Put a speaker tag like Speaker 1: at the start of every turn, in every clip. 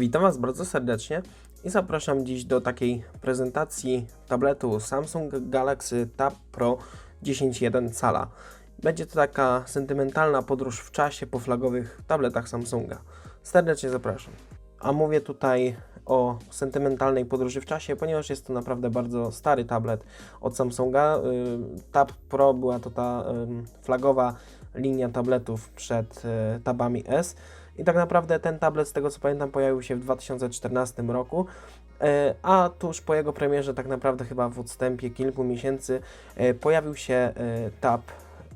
Speaker 1: Witam Was bardzo serdecznie i zapraszam dziś do takiej prezentacji tabletu Samsung Galaxy Tab Pro 10.1 cala. Będzie to taka sentymentalna podróż w czasie po flagowych tabletach Samsunga. Serdecznie zapraszam. A mówię tutaj o sentymentalnej podróży w czasie, ponieważ jest to naprawdę bardzo stary tablet od Samsunga. Y, Tab Pro była to ta flagowa linia tabletów przed y, tabami S. I tak naprawdę ten tablet, z tego co pamiętam, pojawił się w 2014 roku, e, a tuż po jego premierze, tak naprawdę chyba w odstępie kilku miesięcy, e, pojawił się e, Tab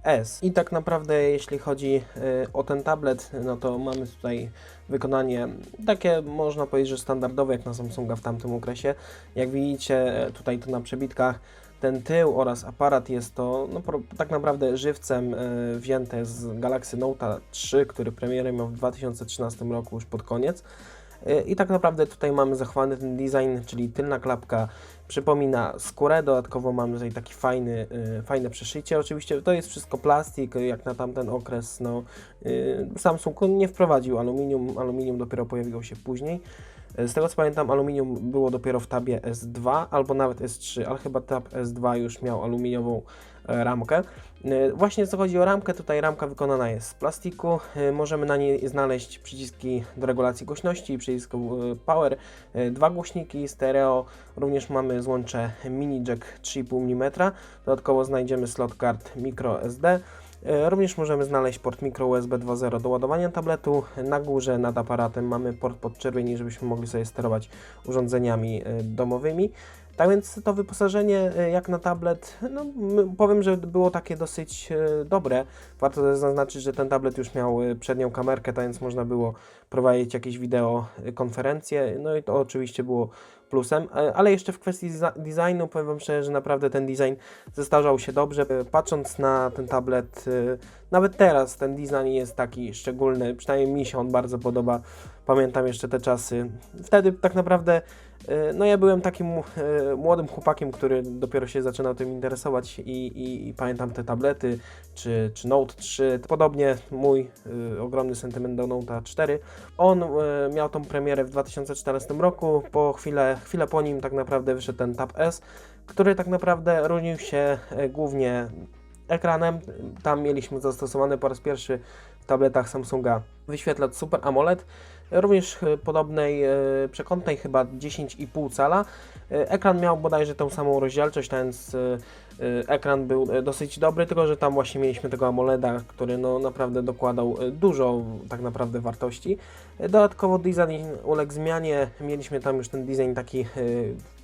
Speaker 1: S. I tak naprawdę, jeśli chodzi o ten tablet, no to mamy tutaj wykonanie takie, można powiedzieć, że standardowe jak na Samsunga w tamtym okresie. Jak widzicie tutaj to na przebitkach, ten tył oraz aparat jest to no, tak naprawdę żywcem y, wzięte z Galaxy Note 3, który premierę miał w 2013 roku już pod koniec. Y, I tak naprawdę tutaj mamy zachowany ten design, czyli tylna klapka przypomina skórę, dodatkowo mamy tutaj taki fajny, y, fajne przeszycie. Oczywiście to jest wszystko plastik, jak na tamten okres. No, Samsung nie wprowadził aluminium, aluminium dopiero pojawiło się później. Z tego co pamiętam, aluminium było dopiero w tabie S2 albo nawet S3, ale chyba tab S2 już miał aluminiową e, ramkę. E, właśnie co chodzi o ramkę, tutaj ramka wykonana jest z plastiku. E, możemy na niej znaleźć przyciski do regulacji głośności, przycisk power, dwa głośniki stereo, również mamy złącze mini jack 3,5 mm. Dodatkowo znajdziemy slot kart microSD. E, również możemy znaleźć port micro USB 2.0 do ładowania tabletu. Na górze nad aparatem mamy port podczerwieni, żebyśmy mogli sobie sterować urządzeniami e, domowymi. Tak więc to wyposażenie e, jak na tablet, no, powiem, że było takie dosyć dobre. Warto też zaznaczyć, że ten tablet już miał przednią kamerkę, tak więc można było prowadzić jakieś wideo konferencje. No i to oczywiście było plusem, e, ale jeszcze w kwestii designu powiem Wam szczerze, że naprawdę ten design zestarzał się dobrze. E, patrząc na ten tablet, e, nawet teraz ten design jest taki szczególny, przynajmniej mi się on bardzo podoba. Pamiętam jeszcze te czasy. Wtedy tak naprawdę no ja byłem takim e, młodym chłopakiem, który dopiero się zaczynał tym interesować i, i, i pamiętam te tablety, czy, czy Note 3, podobnie mój y, ogromny sentyment do Note 4. On y, miał tą premierę w 2014 roku, po chwilę, chwilę po nim tak naprawdę wyszedł ten Tab S, który tak naprawdę różnił się głównie ekranem. Tam mieliśmy zastosowany po raz pierwszy w tabletach Samsunga wyświetlacz Super AMOLED, również e, podobnej e, przekątnej, chyba 10,5 cala. E, ekran miał bodajże tą samą rozdzielczość, więc ekran był dosyć dobry, tylko że tam właśnie mieliśmy tego AMOLEDa, który no naprawdę dokładał dużo tak naprawdę wartości. Dodatkowo design uległ zmianie, mieliśmy tam już ten design taki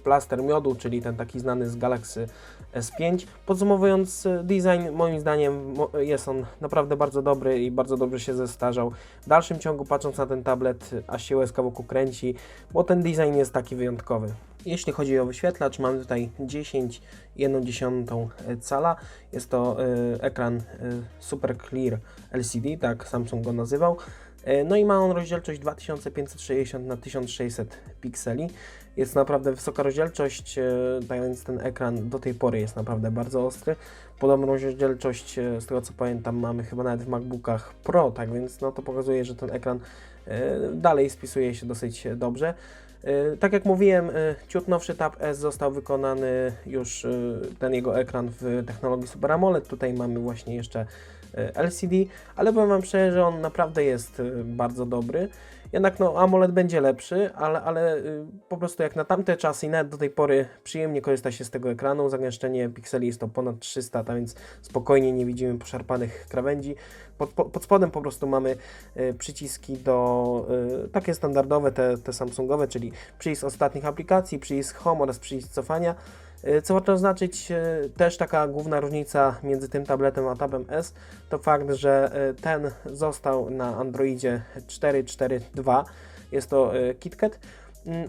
Speaker 1: plaster miodu, czyli ten taki znany z Galaxy S5. Podsumowując, design moim zdaniem jest on naprawdę bardzo dobry i bardzo dobrze się zestarzał. W dalszym ciągu patrząc na ten tablet, aż się łezka wokół kręci, bo ten design jest taki wyjątkowy. Jeśli chodzi o wyświetlacz, mamy tutaj 10,1 cala. Jest to y, ekran y, Super Clear LCD, tak Samsung go nazywał. Y, no i ma on rozdzielczość 2560 na 1600 pikseli. Jest naprawdę wysoka rozdzielczość, tak więc ten ekran do tej pory jest naprawdę bardzo ostry. Podobną rozdzielczość, z tego co pamiętam, mamy chyba nawet w MacBookach Pro, tak więc no to pokazuje, że ten ekran dalej spisuje się dosyć dobrze. E, tak jak mówiłem, e, ciut nowszy Tab S został wykonany już e, ten jego ekran w technologii Super AMOLED. Tutaj mamy właśnie jeszcze LCD, ale powiem Wam szczerze, że on naprawdę jest bardzo dobry. Jednak no, AMOLED będzie lepszy, ale, ale po prostu jak na tamte czasy i nawet do tej pory przyjemnie korzysta się z tego ekranu. Zagęszczenie pikseli jest to ponad 300, a więc spokojnie nie widzimy poszarpanych krawędzi. Pod, pod spodem po prostu mamy y, przyciski do y, takie standardowe, te, te Samsungowe, czyli przycisk ostatnich aplikacji, przycisk Home oraz przycisk cofania. Y, co warto zaznaczyć, y, też taka główna różnica między tym tabletem a tabem S to fakt, że ten został na Androidzie 4.4.2, jest to KitKat,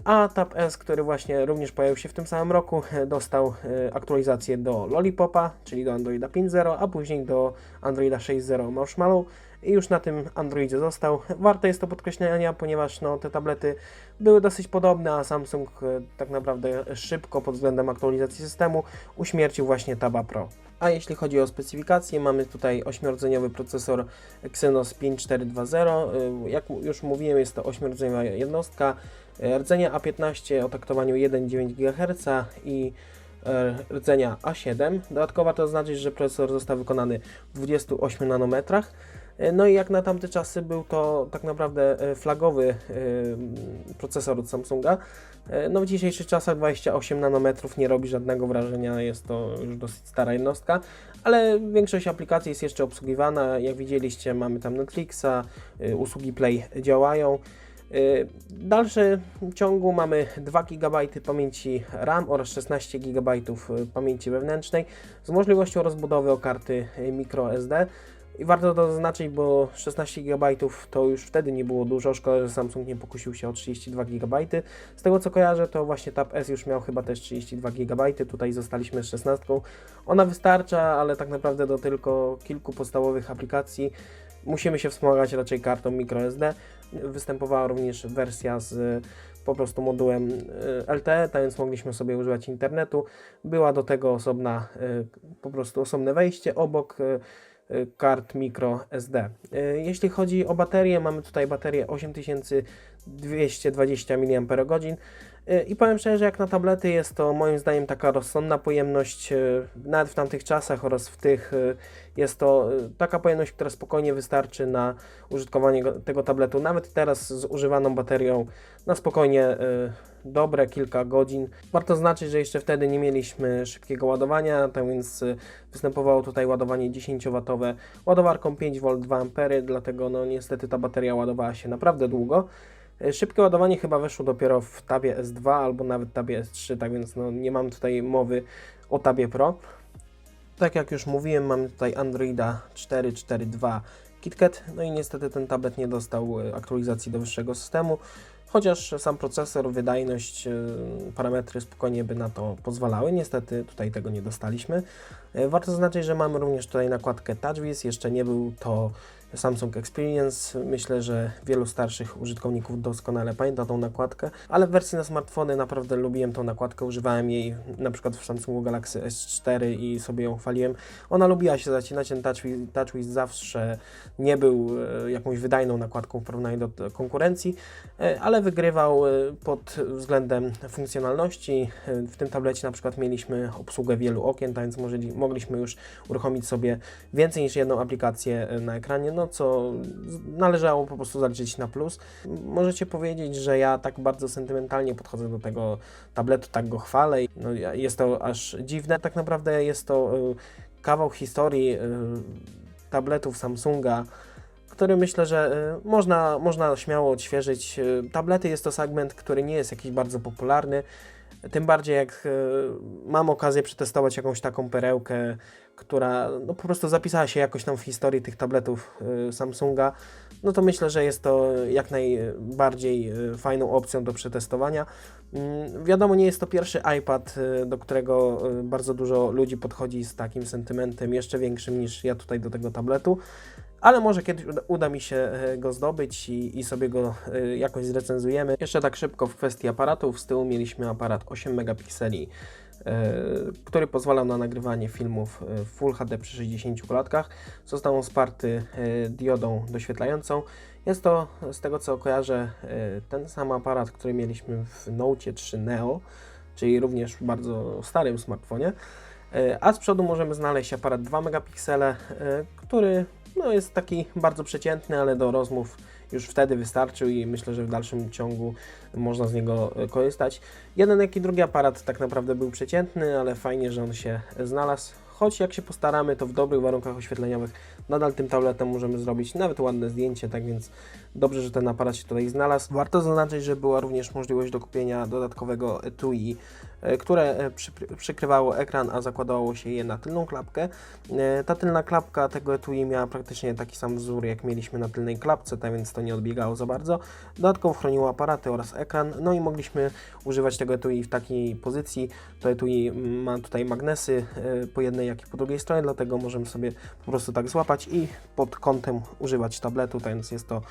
Speaker 1: a Tab S, który właśnie również pojawił się w tym samym roku, dostał aktualizację do Lollipopa, czyli do Androida 5.0, a później do Androida 6.0 Marshmallow. i już na tym Androidzie został. Warte jest to podkreślenia, ponieważ no, te tablety były dosyć podobne, a Samsung e, tak naprawdę szybko pod względem aktualizacji systemu uśmiercił właśnie Taba Pro. A jeśli chodzi o specyfikację, mamy tutaj 8-rdzeniowy procesor Exynos 5420. Y, Jak już mówiłem, jest to 8-rdzeniowa jednostka. Y, Rdzenia A15 o taktowaniu 1,9 GHz i y, rdzenia A7. Dodatkowo to znaczy, że procesor został wykonany w 28 nanometrach. Y, No i jak na tamte czasy był to tak naprawdę flagowy procesor od Samsunga. No w dzisiejszych czasach 28 nanometrów nie robi żadnego wrażenia, jest to już dosyć stara jednostka, ale większość aplikacji jest jeszcze obsługiwana. Jak widzieliście, mamy tam Netflixa, usługi Play działają. Y, W dalszym ciągu mamy 2 GB pamięci RAM oraz 16 GB pamięci wewnętrznej z możliwością rozbudowy o karty y, microSD. I warto to zaznaczyć, bo 16 GB to już wtedy nie było dużo. Szkoda, że Samsung nie pokusił się o 32 GB. Z tego co kojarzę, to właśnie Tab S już miał chyba też 32 GB. Tutaj zostaliśmy z 16. Ona wystarcza, ale tak naprawdę do tylko kilku podstawowych aplikacji. Musimy się wspomagać raczej kartą microSD. Występowała również wersja z po prostu modułem y, LTE, tak więc mogliśmy sobie używać internetu. Była do tego osobna, y, po prostu osobne wejście obok y, kart micro SD. Y, Jeśli chodzi o baterię, mamy tutaj baterię 8220 mAh y, i powiem szczerze, jak na tablety jest to moim zdaniem taka rozsądna pojemność, y, nawet w tamtych czasach oraz w tych y, jest to taka pojemność, która spokojnie wystarczy na użytkowanie go- tego tabletu, nawet teraz z używaną baterią na spokojnie dobre kilka godzin. Warto zaznaczyć, że jeszcze wtedy nie mieliśmy szybkiego ładowania, tak więc występowało tutaj ładowanie 10W ładowarką 5V 2A, dlatego no niestety ta bateria ładowała się naprawdę długo. Y, Szybkie ładowanie chyba weszło dopiero w tabie S2 albo nawet tabie S3, tak więc no nie mam tutaj mowy o tabie Pro. Tak jak już mówiłem, mamy tutaj Androida 4.4.2 KitKat, no i niestety ten tablet nie dostał y, aktualizacji do wyższego systemu, chociaż sam procesor, wydajność, y, parametry spokojnie by na to pozwalały. Niestety tutaj tego nie dostaliśmy. Warto zaznaczyć, że mamy również tutaj nakładkę TouchWiz, jeszcze nie był to Samsung Experience. Myślę, że wielu starszych użytkowników doskonale pamięta tą nakładkę, ale w wersji na smartfony naprawdę lubiłem tą nakładkę, używałem jej na przykład w Samsungu Galaxy S4 i sobie ją chwaliłem. Ona lubiła się zacinać, ten TouchWiz, zawsze nie był e, jakąś wydajną nakładką w porównaniu do konkurencji, e, ale wygrywał e, pod względem funkcjonalności. W tym tablecie na przykład mieliśmy obsługę wielu okien, tak więc mogliśmy już uruchomić sobie więcej niż jedną aplikację na ekranie, no co z- należało po prostu zaliczyć na plus. Możecie powiedzieć, że ja tak bardzo sentymentalnie podchodzę do tego tabletu, tak go chwalę. No, jest to aż dziwne. Tak naprawdę jest to e, kawał historii e, tabletów Samsunga, który myślę, że y, można, można śmiało odświeżyć. Y, Tablety jest to segment, który nie jest jakiś bardzo popularny. Tym bardziej jak y, mam okazję przetestować jakąś taką perełkę, która no, po prostu zapisała się jakoś tam w historii tych tabletów y, Samsunga, no to myślę, że jest to jak najbardziej y, fajną opcją do przetestowania. Mm, Wiadomo, nie jest to pierwszy iPad, y, do którego y, bardzo dużo ludzi podchodzi z takim sentymentem jeszcze większym niż ja tutaj do tego tabletu, ale może kiedyś uda, mi się e, go zdobyć i, i sobie go jakoś zrecenzujemy. Jeszcze tak szybko w kwestii aparatów. Z tyłu mieliśmy aparat 8 megapikseli, który pozwalał na nagrywanie filmów w Full HD przy 60 klatkach. Został on wsparty diodą doświetlającą. Jest to, z tego co kojarzę, e, ten sam aparat, który mieliśmy w Note 3 Neo, czyli również bardzo starym smartfonie. E, A z przodu możemy znaleźć aparat 2 megapiksele, e, który no, jest taki bardzo przeciętny, ale do rozmów już wtedy wystarczył i myślę, że w dalszym ciągu można z niego korzystać. Jeden jak i drugi aparat tak naprawdę był przeciętny, ale fajnie, że on się znalazł. Choć jak się postaramy, to w dobrych warunkach oświetleniowych nadal tym tabletem możemy zrobić nawet ładne zdjęcie, tak więc dobrze, że ten aparat się tutaj znalazł. Warto zaznaczyć, że była również możliwość do kupienia dodatkowego etui e, które e, przykrywało ekran, a zakładało się je na tylną klapkę. E, Ta tylna klapka tego etui miała praktycznie taki sam wzór, jak mieliśmy na tylnej klapce, tak więc to nie odbiegało za bardzo. Dodatkowo chroniło aparaty oraz ekran, no i mogliśmy używać tego etui w takiej pozycji. To etui ma tutaj magnesy po jednej, jak i po drugiej stronie, dlatego możemy sobie po prostu tak złapać i pod kątem używać tabletu, tak więc jest to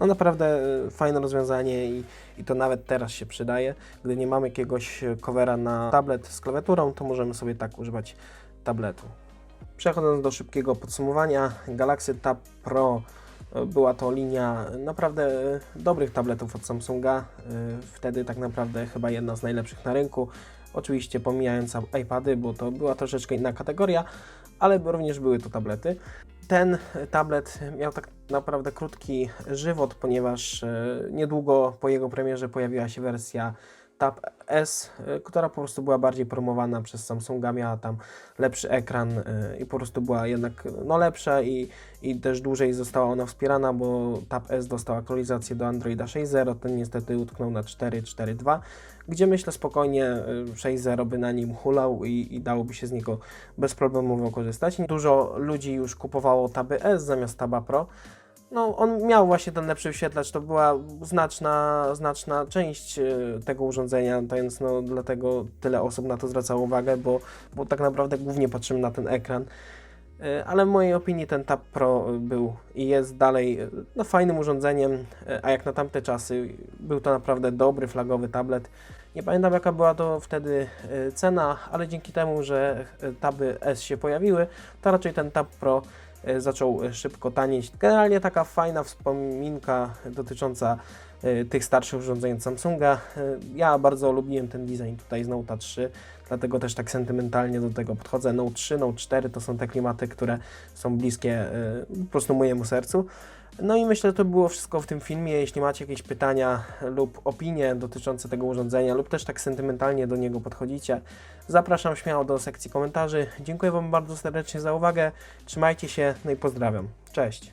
Speaker 1: no naprawdę e, fajne rozwiązanie i, i to nawet teraz się przydaje. Gdy nie mamy jakiegoś covera na tablet z klawiaturą, to możemy sobie tak używać tabletu. Przechodząc do szybkiego podsumowania, Galaxy Tab Pro e, była to linia naprawdę e, dobrych tabletów od Samsunga. Wtedy tak naprawdę chyba jedna z najlepszych na rynku. Oczywiście pomijając iPady, bo to była troszeczkę inna kategoria, ale również były to tablety. Ten tablet miał tak naprawdę krótki żywot, ponieważ e, niedługo po jego premierze pojawiła się wersja Tab S, e, która po prostu była bardziej promowana przez Samsunga, miała tam lepszy ekran e, i po prostu była jednak no, lepsza i, i też dłużej została ona wspierana, bo Tab S dostał aktualizację do Androida 6.0, ten niestety utknął na 4.4.2, gdzie myślę spokojnie e, 6.0 by na nim hulał i, i dałoby się z niego bezproblemowo korzystać. Dużo ludzi już kupowało Taby S zamiast Taba Pro, no, on miał właśnie ten lepszy wyświetlacz, to była znaczna, znaczna część e, tego urządzenia, więc no, dlatego tyle osób na to zwracało uwagę, bo, bo tak naprawdę głównie patrzymy na ten ekran. E, Ale w mojej opinii ten Tab Pro był i jest dalej e, no, fajnym urządzeniem, a jak na tamte czasy był to naprawdę dobry, flagowy tablet. Nie pamiętam jaka była to wtedy cena, ale dzięki temu, że Taby S się pojawiły, to raczej ten Tab Pro zaczął e, szybko tanieć. Generalnie taka fajna wspominka dotycząca e, tych starszych urządzeń Samsunga. E, Ja bardzo lubiłem ten design tutaj z Note 3, dlatego też tak sentymentalnie do tego podchodzę. Note 3, Note 4 to są te klimaty, które są bliskie e, po prostu mojemu sercu. No i myślę, że to było wszystko w tym filmie. Jeśli macie jakieś pytania lub opinie dotyczące tego urządzenia, lub też tak sentymentalnie do niego podchodzicie, zapraszam śmiało do sekcji komentarzy. Dziękuję Wam bardzo serdecznie za uwagę. Trzymajcie się, no i pozdrawiam. Cześć.